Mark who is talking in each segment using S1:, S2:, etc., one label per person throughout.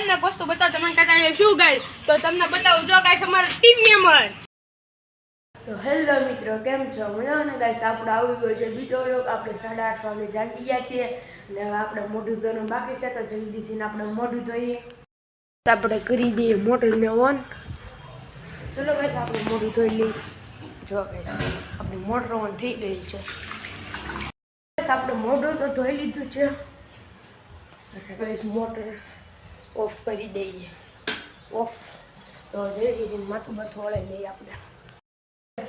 S1: તમને વસ્તુ બતાવો તમને કહેતા શું ગાય? તો તમને બતાવું, જો ગાય અમારા ટીમ મેમ્બર તો હેલો મિત્રો, કેમ છો? મજામાં ગાઈસ? આપણે આવી ગયો છે બીજો લોક આપણે સાડા આઠ વાગે જાગી ગયા છીએ. અને હવે આપણે મોઢું ધોવાનું બાકી છે, તો જલ્દીથી આપણે મોઢું ધોઈએ. આપણે કરી દઈએ મોટરને ઓન. ચલો ગાઈસ, આપણે મોઢું ધોઈ લઈએ. જો ગાઈસ, આપણી મોટર ઓન થઈ ગઈ છે. આપણે મોઢું તો ધોઈ લીધું છે. મોટર ઓફ કરી દઈએ. ઓફ. તો જલ્દીથી માથું માથું વળાવી લઈએ આપણે.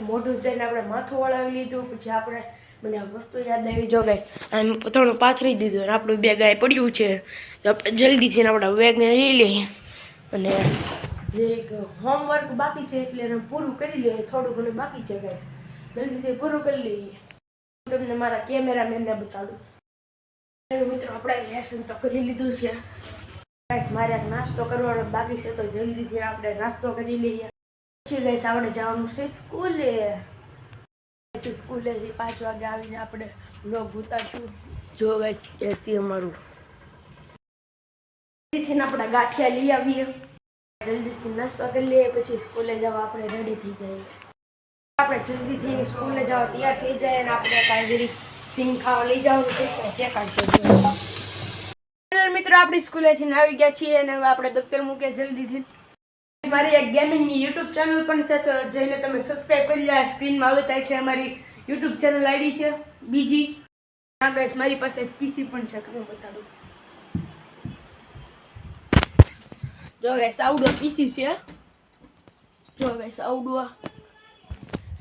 S1: મોઢું જઈને આપણે માથું વળાવી લીધું, પછી આપણે મને વસ્તુ યાદ આવી. જો ગાઈસ આમ થોડું પાથરી દીધું અને આપણું બેગ આ પડ્યું છે. તો આપણે જલ્દીથી આપણા બેગને લઈ લઈએ. અને જે એક હોમવર્ક બાકી છે એટલે એને પૂરું કરી લઈએ. થોડું ઘણું બાકી છે ગાઈસ જલ્દીથી પૂરું કરી લઈએ. તમને મારા કેમેરામેનને બતાડું. મિત્રો, આપણે લેસન તો કરી લીધું છે. ગાઈસ, મારે નાસ્તો કરવાનો બાકી છે, તો જલ્દીથી આપણે નાસ્તો કરી લઈએ. પછી ગાઈસ, આપણે જવાનું છે સ્કૂલે. સ્કૂલેથી પાંચ વાગે આવીને આપણે વ્લોગ ઉતારશું. જો ગાઈસ એસી અમારું. જલ્દીથી આપણે ગાંઠિયા લઈ આવીએ. જલ્દીથી નાસ્તો કરી લઈએ, પછી સ્કૂલે જવા આપણે રેડી થઈ જઈએ. આપણે જલ્દીથી સ્કૂલે જવા તૈયાર થઈ જાય અને આપણે કાંઈ સિંગ ખાવા લઈ જવાનું છે હેલો મિત્રો, આપણી સ્કૂલેથી આવી ગયા છીએ અને હવે આપણે દફતર મૂકીએ જલ્દીથી. મારી એક ગેમિંગની યુટ્યુબ ચેનલ પણ છે, તો જઈને તમે સબસ્ક્રાઇબ કરી લે. સ્ક્રીનમાં આવતા છે અમારી યુટ્યુબ ચેનલ આઈડી છે, બીજી. હા ગાઈસ મારી પાસે પીસી પણ છે, તમે બતાડું. જો ગાઈસ આવડો પીસી છે. જો ગાઈસ આવડો.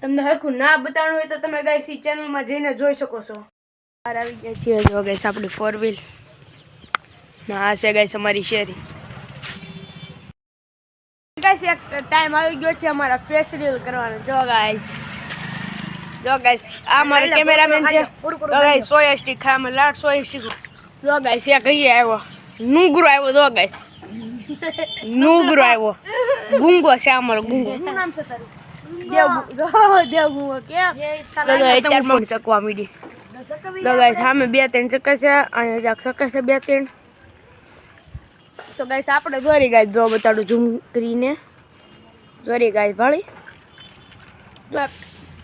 S1: તમને હરખું ના બતાવવું હોય તો તમે ગાઈસ ચેનલમાં જઈને જોઈ શકો છો. બહાર આવી ગયા છીએ. જો ગાઈસ આપણી ફોર વ્હીલ આ છે ગાઈસ અમારી શેરી. ગાઈસ એક ટાઈમ આવી ગયો છે અમારા ફેસ રીલ કરવાનો. જો ગાઈસ જો ગાઈસ આ મારો કેમેરામેન છે. જો ગાઈસ સોયા સ્ટીક ખાય અમે લાટ જો ગાઈસ એક અહીં આવ્યો. નુગરો આવ્યો જો ગાઈસ. નુગરો આવ્યો. ગુંગો છે અમારો ગુંગો. શું નામ છે તારું? તો બે ત્રણ ચક્કા છે અહીંયા ચક્કા છે બે ત્રણ તો ગાઈસ આપણે દોરી ગાય જો બતાડું ઝૂમ કરીને. જોરી ગાય ભાળી તો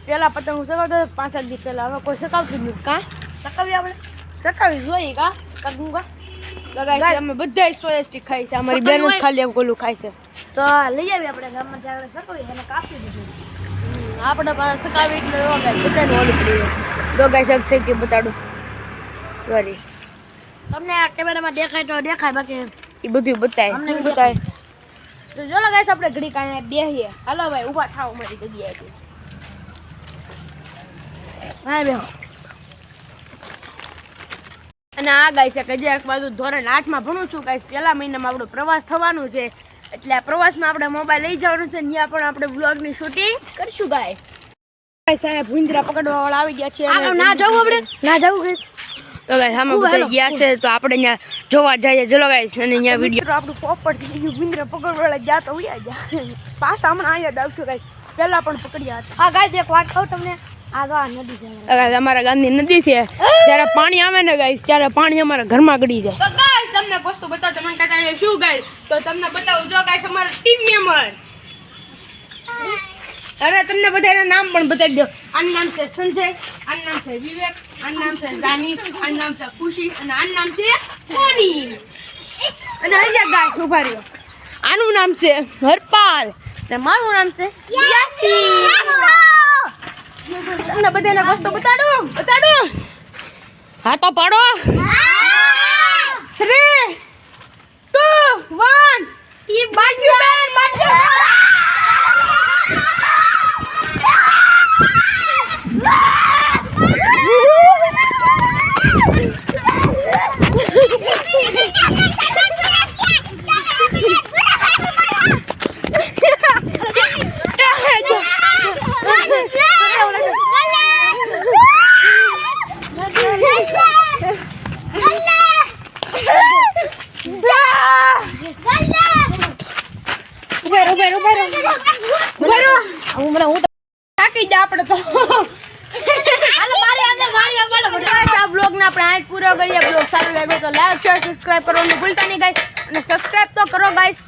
S1: પેલા પતંગ સકાવતો પાંચ સાત દિવસ પહેલા હવે કોઈ સકાવતું જ નથી કાં? સકાવી આપણે. સકાવી જોઈએ કા? કરું કા તો ગાઈસ અમે બધા સોયા સ્ટીક ખાઈ છે અમારી બેન જ ખાલી કોલું ખાય છે.
S2: તો લઈ આવી આપણે ગામમાં ત્યાં સકવી અને કાપી દીધું.
S1: આપણે સકાવી એટલે જો ગાઈસ બધાને ઓલું પડી તો ગાઈસ એક બતાડું. સોરી
S2: તમને આ કેમેરામાં દેખાય તો દેખાય બાકી
S1: એ બધું બતાય શું બતાય. તો જો ગાઈસ આપણે ઘડી કાંઈ બેહીએ. હાલો ભાઈ ઊભા થાવ મારી જગ્યાએથી.
S2: હા બેહો.
S1: અને આ ગાય છે કે જે એક બાજુ ધોરણ આઠમાં ભણું છું ગાઈસ પહેલા મહિનામાં આપણો પ્રવાસ થવાનું છે. એટલે આ પ્રવાસમાં આપણે મોબાઈલ લઈ જવાનું છે ત્યાં પણ આપણે બ્લોગની શૂટિંગ કરશું ગાય સાહેબ ભૂંજરા પકડવા વાળા આવી ગયા છે
S2: ના જવું આપણે. ના જવું કઈ
S1: તો ગાઈસ
S2: અમે
S1: બધા ગયા છે તો આપણે અહીંયા જોવા જઈએ. ચલો ગાઈસ અને અહીંયા વીડિયો આપણું પોપટ થઈ ગયું ભૂંજરા પકડવાળા ગયા તો ઉયા ગયા. પાછા હમણાં અહીંયા જ આવશું ગાઈસ પેલા પણ પકડ્યા હતા.
S2: હા ગાય એક વાત કહું તમને. આ તો નદી છે
S1: ગાઈસ અમારા ગામની નદી છે. જ્યારે પાણી આવે ને ગાઈસ ત્યારે પાણી અમારા ઘરમાં ગળી જાય. તો ગાઈસ તમને વસ્તુ બતાવો તમને કહેતા શું ગાઈસ તો તમને બતાવું. જો ગાઈસ અમારા ટીમ મેમ્બર અરે તમને બધાના નામ પણ બતાવી દો. આનું નામ છે સંજય, આનું નામ છે વિવેક, આનું નામ છે જાની આનું નામ છે ખુશી અને આનું નામ છે સોની. અને અહીંયા ગાય ઊભા આનું નામ છે હરપાલ અને મારું નામ છે યાસી. તમને બધાના વસ્તુ બતાડું? બતાડું? હા તો પાડો
S2: હું
S1: તો આપણે આજ પૂરો કરીએ સારો લાગ્યો તો લાઈક શેર સબસ્ક્રાઇબ કરવાનું ભૂલતા નહીં ગાઈસ અને સબસ્ક્રાઇબ તો કરો ગાઈસ